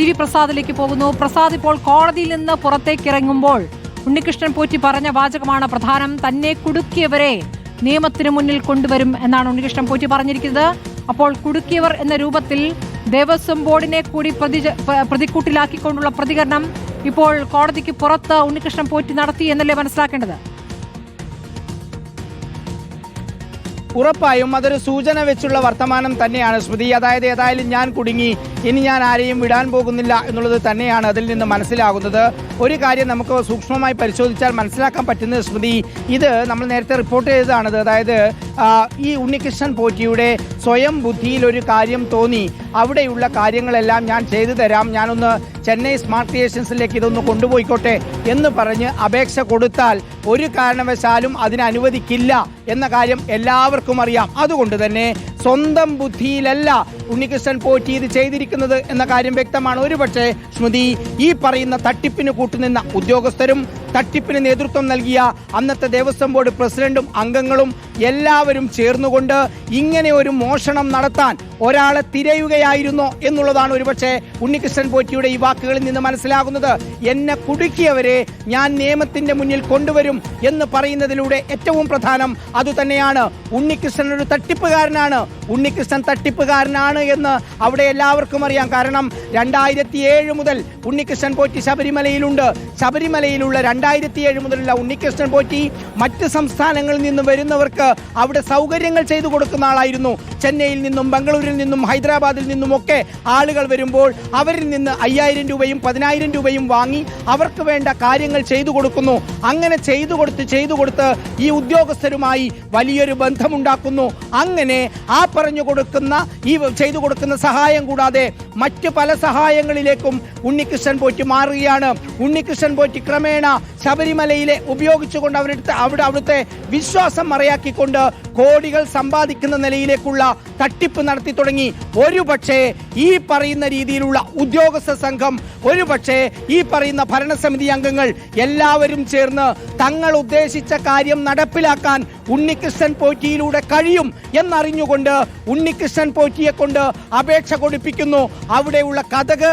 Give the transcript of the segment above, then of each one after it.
C V പ്രസാദിലേക്ക് പോകുന്നു. പ്രസാദ് ഇപ്പോൾ കോടതിയിൽ നിന്ന് പുറത്തേക്ക് ഇറങ്ങുമ്പോൾ ഉണ്ണികൃഷ്ണൻ പോറ്റി പറഞ്ഞ വാചകമാണ് പ്രധാനം. തന്നെ കുടുക്കിയവരെ നിയമത്തിന് മുന്നിൽ കൊണ്ടുവരും എന്നാണ് ഉണ്ണികൃഷ്ണൻ പോറ്റി പറഞ്ഞിരിക്കുന്നത്. അപ്പോൾ കുടുക്കിയവർ എന്ന രൂപത്തിൽ ദേവസ്വം ബോർഡിനെ കൂടി പ്രതി പ്രതിക്കൂട്ടിലാക്കിക്കൊണ്ടുള്ള പ്രതികരണം ഇപ്പോൾ കോടതിക്ക് പുറത്ത് ഉണ്ണികൃഷ്ണൻ പോറ്റി നടത്തി എന്നല്ലേ മനസ്സിലാക്കേണ്ടത്? ഉറപ്പായും അതൊരു സൂചന വെച്ചുള്ള വർത്തമാനം തന്നെയാണ് സ്മൃതി. അതായത് ഏതായാലും ഞാൻ കുടുങ്ങി. ഇനി ഞാൻ ആരെയും വിടാൻ പോകുന്നില്ല എന്നുള്ളത് തന്നെയാണ് അതിൽ നിന്ന് മനസ്സിലാകുന്നത്. ഒരു കാര്യം നമുക്ക് സൂക്ഷ്മമായി പരിശോധിച്ചാൽ മനസ്സിലാക്കാൻ പറ്റുന്ന സ്മൃതി ഇത് നമ്മൾ നേരത്തെ റിപ്പോർട്ട് ചെയ്തതാണത്. അതായത് ഈ ഉണ്ണികൃഷ്ണൻ പോറ്റിയുടെ സ്വയം ബുദ്ധിയിൽ ഒരു കാര്യം തോന്നി. അവിടെയുള്ള കാര്യങ്ങളെല്ലാം ഞാൻ ചെയ്തു തരാം. ഞാനൊന്ന് ചെന്നൈ സ്മാർട്ട് ക്രിയേഷൻസിലേക്ക് ഇതൊന്ന് കൊണ്ടുപോയിക്കോട്ടെ എന്ന് പറഞ്ഞ് അപേക്ഷ കൊടുത്താൽ ഒരു കാരണവശാലും അതിന് അനുവദിക്കില്ല എന്ന കാര്യം എല്ലാവർക്കും അറിയാം. അതുകൊണ്ട് തന്നെ സ്വന്തം ബുദ്ധിയിലല്ല ഉണ്ണികൃഷ്ണൻ പോറ്റി ഇത് ചെയ്തിരിക്കുന്നത്. എന്ന കാര്യം വ്യക്തമാണ്. ഒരുപക്ഷെ സ്മൃതി ഈ പറയുന്ന തട്ടിപ്പിന് കൂട്ടുനിന്ന ഉദ്യോഗസ്ഥരും തട്ടിപ്പിന് നേതൃത്വം നൽകിയ അന്നത്തെ ദേവസ്വം ബോർഡ് പ്രസിഡന്റും അംഗങ്ങളും എല്ലാവരും ചേർന്നുകൊണ്ട് ഇങ്ങനെ ഒരു മോഷണം നടത്താൻ ഒരാളെ തിരയുകയായിരുന്നോ എന്നുള്ളതാണ് ഒരുപക്ഷെ ഉണ്ണികൃഷ്ണൻ പോറ്റിയുടെ ഈ വാക്കുകളിൽ നിന്ന് മനസ്സിലാകുന്നത്. എന്നെ കുടുക്കിയവരെ ഞാൻ നിയമത്തിന്റെ മുന്നിൽ കൊണ്ടുവരും എന്ന് പറയുന്നതിലൂടെ ഏറ്റവും പ്രധാനം അതുതന്നെയാണ് ഉണ്ണികൃഷ്ണൻ ഒരു തട്ടിപ്പുകാരനാണ്. ഉണ്ണികൃഷ്ണൻ തട്ടിപ്പുകാരനാണ് എന്ന് അവിടെ എല്ലാവർക്കും അറിയാം. കാരണം രണ്ടായിരത്തി ഏഴ് മുതൽ ഉണ്ണികൃഷ്ണൻ പോറ്റി ശബരിമലയിലുണ്ട്. ശബരിമലയിലുള്ള രണ്ടായിരത്തി ഏഴ് മുതലുള്ള ഉണ്ണികൃഷ്ണൻ പോറ്റി മറ്റ് സംസ്ഥാനങ്ങളിൽ നിന്നും വരുന്നവർക്ക് അവിടെ സൗകര്യങ്ങൾ ചെയ്തു കൊടുക്കുന്ന ആളായിരുന്നു. ചെന്നൈയിൽ നിന്നും ബംഗളൂരിൽ നിന്നും ഹൈദരാബാദിൽ നിന്നും ഒക്കെ ആളുകൾ വരുമ്പോൾ അവരിൽ നിന്ന് അയ്യായിരം രൂപയും പതിനായിരം രൂപയും വാങ്ങി അവർക്ക് വേണ്ട കാര്യങ്ങൾ ചെയ്തു കൊടുക്കുന്നു. അങ്ങനെ ചെയ്തു കൊടുത്ത് ചെയ്തു കൊടുത്ത് ഈ ഉദ്യോഗസ്ഥരുമായി വലിയൊരു ബന്ധമുണ്ടാക്കുന്നു. അങ്ങനെ ആ പറഞ്ഞു കൊടുക്കുന്ന ഈ ചെയ്തു കൊടുക്കുന്ന സഹായം കൂടാതെ മറ്റ് പല സഹായങ്ങളിലേക്കും ഉണ്ണികൃഷ്ണൻ പോറ്റി മാറുകയാണ്. ഉണ്ണികൃഷ്ണൻ പോറ്റി ക്രമേണ ശബരിമലയിലെ ഉപയോഗിച്ചുകൊണ്ട് അവരുടെ അവിടെ അവിടുത്തെ വിശ്വാസം മറയാക്കിക്കൊണ്ട് കോടികൾ സമ്പാദിക്കുന്ന നിലയിലേക്കുള്ള തട്ടിപ്പ് നടത്തി തുടങ്ങി. ഒരു പക്ഷേ ഈ പറയുന്ന രീതിയിലുള്ള ഉദ്യോഗസ്ഥ സംഘം ഒരു പക്ഷേ ഈ പറയുന്ന ഭരണസമിതി അംഗങ്ങൾ എല്ലാവരും ചേർന്ന് തങ്ങൾ ഉദ്ദേശിച്ച കാര്യം നടപ്പിലാക്കാൻ ഉണ്ണികൃഷ്ണൻ പോറ്റിയിലൂടെ കഴിയും എന്നറിഞ്ഞുകൊണ്ട് ഉണ്ണികൃഷ്ണൻ പോറ്റിയെ കൊണ്ട് അപേക്ഷ കൊടുപ്പിക്കുന്നു. അവിടെയുള്ള കഥക്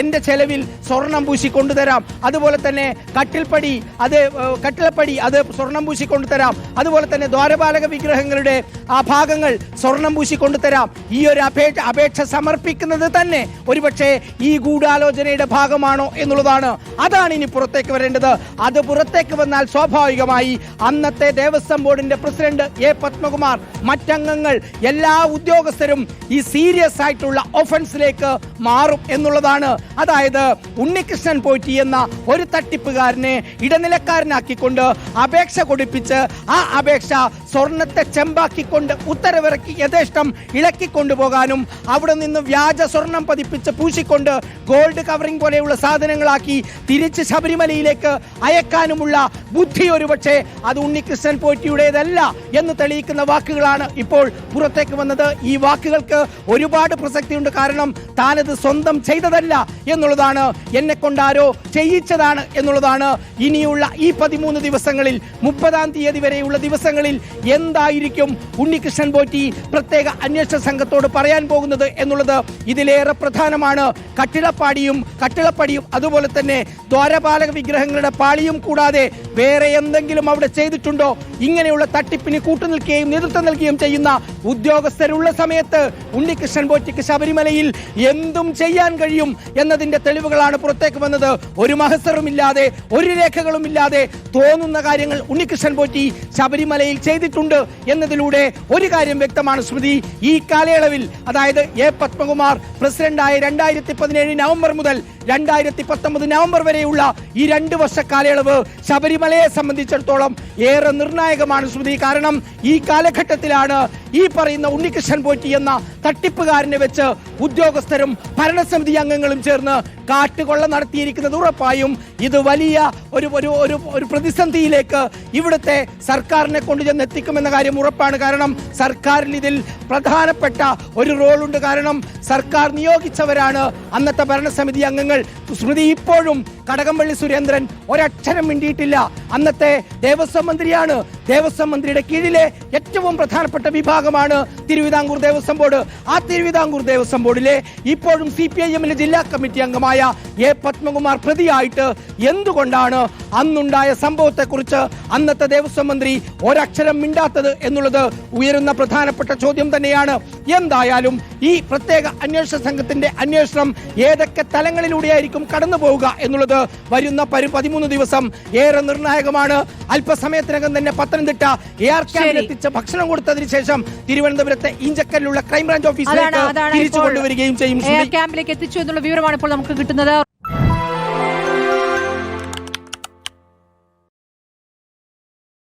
എന്റെ ചെലവിൽ സ്വർണം പൂശി കൊണ്ടുതരാം അതുപോലെ തന്നെ കട്ടിൽപ്പടി അത് കട്ടിലപ്പടി അത് സ്വർണം പൂശി കൊണ്ടുതരാം അതുപോലെ തന്നെ ദ്വാരപാലക വിഗ്രഹങ്ങളുടെ ആ ഭാഗങ്ങൾ സ്വർണം പൂശി കൊണ്ടുതരാം ഈ ഒരു അപേക്ഷ അപേക്ഷ സമർപ്പിക്കുന്നത് തന്നെ ഒരുപക്ഷെ ഈ ഗൂഢാലോചനയുടെ ഭാഗമാണോ എന്നുള്ളതാണ്. അതാണ് ഇനി പുറത്തേക്ക് വരേണ്ടത്. അത് പുറത്തേക്ക് വന്നാൽ സ്വാഭാവികമായി അന്നത്തെ ദേവസ്വം ബോർഡിന്റെ പ്രസിഡന്റ് എ പത്മകുമാർ മറ്റംഗങ്ങൾ എല്ലാ ഉദ്യോഗസ്ഥരും ഈ സീരിയസ് ആയിട്ടുള്ള ഒഫൻസിലേക്ക് മാറും എന്നുള്ളതാണ്. അതായത് ഉണ്ണികൃഷ്ണൻ പോറ്റി എന്ന ഒരു തട്ടിപ്പുകാരനെ ഇടനിലക്കാരനാക്കിക്കൊണ്ട് അപേക്ഷ കൊടുപ്പിച്ച് ആ അപേക്ഷ സ്വർണത്തെ ചെമ്പാക്കിക്കൊണ്ട് ഉത്തരവിറക്കി യഥേഷ്ടം ഇളക്കി കൊണ്ടുപോകാനും അവിടെ നിന്ന് വ്യാജ സ്വർണം പതിപ്പിച്ച് പൂശിക്കൊണ്ട് ഗോൾഡ് കവറിംഗ് പോലെയുള്ള സാധനങ്ങളാക്കി തിരിച്ച് ശബരിമലയിലേക്ക് അയക്കാനുമുള്ള ബുദ്ധി ഒരുപക്ഷെ അത് ഉണ്ണികൃഷ്ണൻ പോറ്റിയുടേതല്ല എന്ന് തെളിയിക്കുന്ന വാക്കുകളാണ് ഇപ്പോൾ പുറത്തേക്ക് വന്നത്. ഈ വാക്കുകൾക്ക് ഒരുപാട് പ്രസക്തിയുണ്ട്. കാരണം താനത് സ്വന്തം ചെയ്തതല്ല എന്നുള്ളതാണ് എന്നെ കൊണ്ടാരോ ചെയ്യിച്ചതാണ് എന്നുള്ളതാണ് ഇനിയുള്ള ഈ പതിമൂന്ന് ദിവസങ്ങളിൽ മുപ്പതാം തീയതി വരെയുള്ള ദിവസങ്ങളിൽ എന്തായിരിക്കും ഉണ്ണികൃഷ്ണൻ പോറ്റി പ്രത്യേക അന്വേഷണ സംഘത്തോട് പറയാൻ പോകുന്നത് എന്നുള്ളത് ഇതിലേറെ പ്രധാനമാണ്. കട്ടിളപ്പാടിയും കട്ടിളപ്പടിയും അതുപോലെ തന്നെ ദ്വാരപാലക വിഗ്രഹങ്ങളുടെ പാളിയും കൂടാതെ വേറെ എന്തെങ്കിലും അവിടെ ചെയ്തിട്ടുണ്ടോ? ഇങ്ങനെയുള്ള തട്ടിപ്പിന് കൂട്ടുനിൽക്കുകയും നേതൃത്വം നൽകുകയും ചെയ്യുന്ന ഉദ്യോഗസ്ഥരുള്ള സമയത്ത് ഉണ്ണികൃഷ്ണൻ പോറ്റിക്ക് ശബരിമലയിൽ എന്തും ചെയ്യാൻ കഴിയും എന്നതിന്റെ തെളിവുകളാണ് പുറത്തേക്ക് വന്നത്. ഒരു മഹസറുമില്ലാതെ ഒരു രേഖകളും ഇല്ലാതെ തോന്നുന്ന കാര്യങ്ങൾ ഉണ്ണികൃഷ്ണൻ പോറ്റി ശബരിമലയിൽ ചെയ്തിട്ടുണ്ട് എന്നതിലൂടെ ഒരു കാര്യം വ്യക്തമാണ് സ്മൃതി. ഈ കാലയളവിൽ അതായത് എ പത്മകുമാർ പ്രസിഡന്റായ രണ്ടായിരത്തി പതിനേഴ് നവംബർ മുതൽ രണ്ടായിരത്തി പത്തൊമ്പത് നവംബർ വരെയുള്ള ഈ രണ്ട് വർഷ കാലയളവ് ശബരിമലയെ സംബന്ധിച്ചിടത്തോളം ഏറെ നിർണായകമാണ് സ്മൃതി. കാരണം ഈ കാലഘട്ടത്തിലാണ് ഈ പറയുന്ന ഉണ്ണികൃഷ്ണൻ പോറ്റി എന്ന തട്ടിപ്പുകാരനെ വെച്ച് ഉദ്യോഗസ്ഥരും ഭരണസമിതി അംഗങ്ങളും ചേർന്ന് കാട്ടുകൊള്ള നടത്തിയിരിക്കുന്നത് ഉറപ്പായും ഇത് വലിയ ഒരു ഒരു ഒരു ഒരു പ്രതിസന്ധിയിലേക്ക് ഇവിടുത്തെ സർക്കാരിനെ കൊണ്ട് ചെന്ന് എത്തിക്കുമെന്ന കാര്യം ഉറപ്പാണ്. കാരണം സർക്കാരിൽ ഇതിൽ പ്രധാനപ്പെട്ട ഒരു റോളുണ്ട്. കാരണം സർക്കാർ നിയോഗിച്ചവരാണ് അന്നത്തെ ഭരണസമിതി അംഗങ്ങൾ. സ്മൃതി ഇപ്പോഴും കടകംപള്ളി സുരേന്ദ്രൻ ഒരക്ഷരം മിണ്ടിയിട്ടില്ല. അന്നത്തെ ദേവസ്വം മന്ത്രിയാണ്. ദേവസ്വം മന്ത്രിയുടെ കീഴിലെ ഏറ്റവും പ്രധാനപ്പെട്ട വിഭാഗമാണ് തിരുവിതാംകൂർ ദേവസ്വം ബോർഡ്. ആ തിരുവിതാംകൂർ ദേവസ്വം ബോർഡിലെ ഇപ്പോഴും സി പി ഐ എമ്മിലെ ജില്ലാ കമ്മിറ്റി അംഗമായ എ പത്മകുമാർ പ്രതിയായിട്ട് എന്തുകൊണ്ടാണ് അന്നുണ്ടായ സംഭവത്തെക്കുറിച്ച് അന്നത്തെ ദേവസ്വം മന്ത്രി ഒരക്ഷരം മിണ്ടാത്തത് എന്നുള്ളത് ഉയരുന്ന പ്രധാനപ്പെട്ട ചോദ്യം തന്നെയാണ്. എന്തായാലും ഈ പ്രത്യേക അന്വേഷണ സംഘത്തിന്റെ അന്വേഷണം ഏതൊക്കെ തലങ്ങളിലൂടെയായിരിക്കും കടന്നു പോവുക എന്നുള്ളത് വരുന്ന പതിമൂന്ന് ദിവസം ഏറെ നിർണായകമാണ് അല്പസമയത്തിനകം തന്നെ പത്തനംതിട്ട എ ആർ ക്യാമ്പിൽ. എത്തിച്ച് ഭക്ഷണം കൊടുത്തതിന് ശേഷം തിരുവനന്തപുരത്തെ ഇഞ്ചക്കലിലുള്ള ക്രൈംബ്രാഞ്ച് ഓഫീസിലേക്ക് തിരിച്ചു കൊണ്ടുവരികയും ചെയ്യും എയർ. ക്യാമ്പിലേക്ക് എത്തിച്ചു എന്നുള്ള വിവരമാണ് ഇപ്പോൾ നമുക്ക് കിട്ടുന്നത്